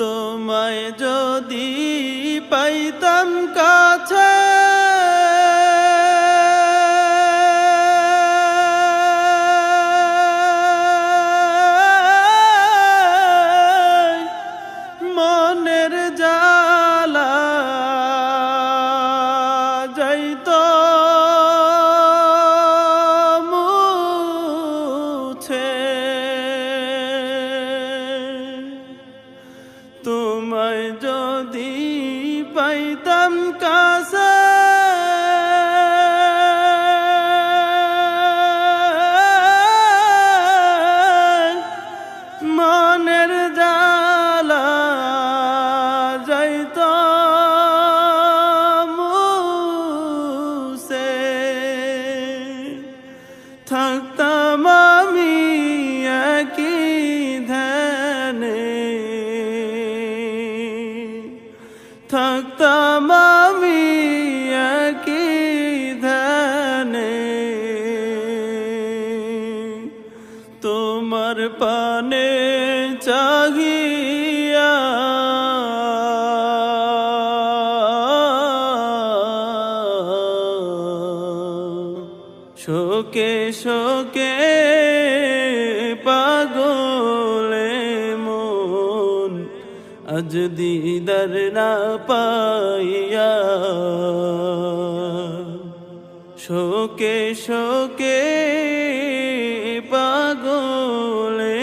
তোমায় যদি পাইতাম কাছে। মনের জালা যাইত তোমায় যদি পাইতাম কাছে। মনের জালা যাইত মুছে। থাকতাম থাকতাম আমি একই ধ্যানে। তোমার পানে চাহিয়া শোকে শোকে পাগলে আজ দিদার না পাইয়া। শোকে শোকে পাগলে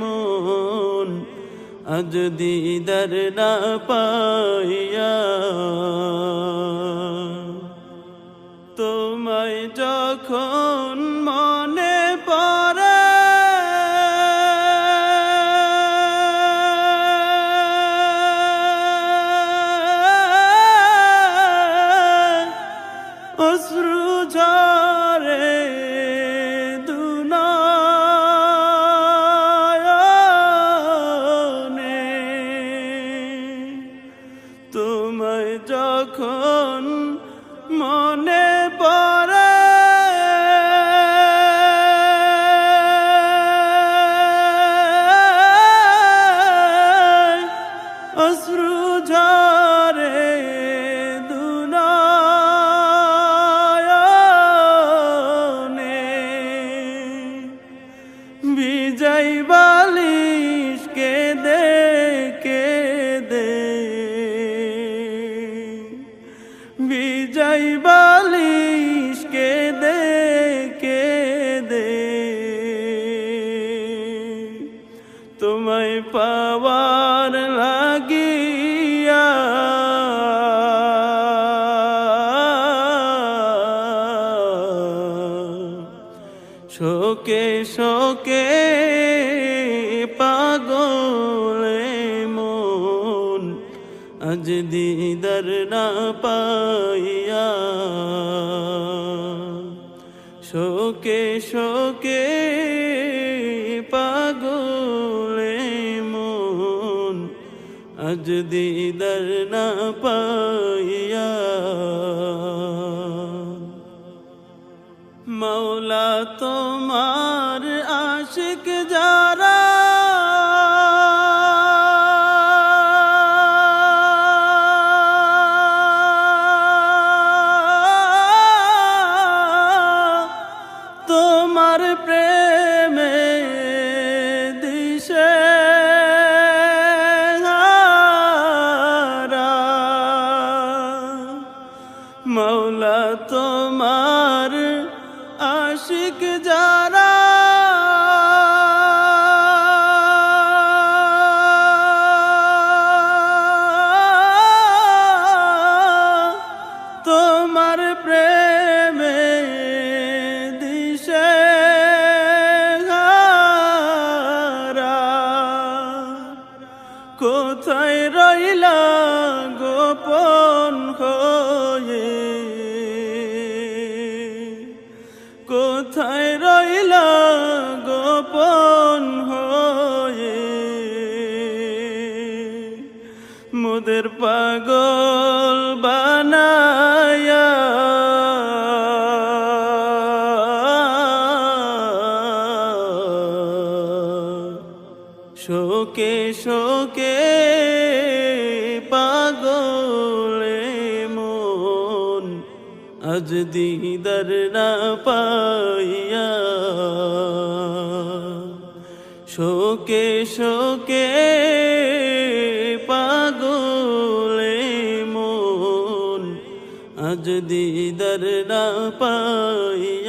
মন, আজ দিদার না পাইয়া। তোমায় যখন মনে পাওয়ার লাগিয়া। শোকে শোকে পাগলে মন আজ দিদার না পাইয়া। শোকে শোকে পাগলে আজ দিদার না পাইয়া মৌলা তোমার আশিক যারা তোমার প্রেমে মৌলা তোমার আশিক যারা মুদের পাগল বানায়া। শোকে শোকে পাগলে মন আজ দিদার না পাইয়া। শোকে শোকে আজ দিদার না পাইয়া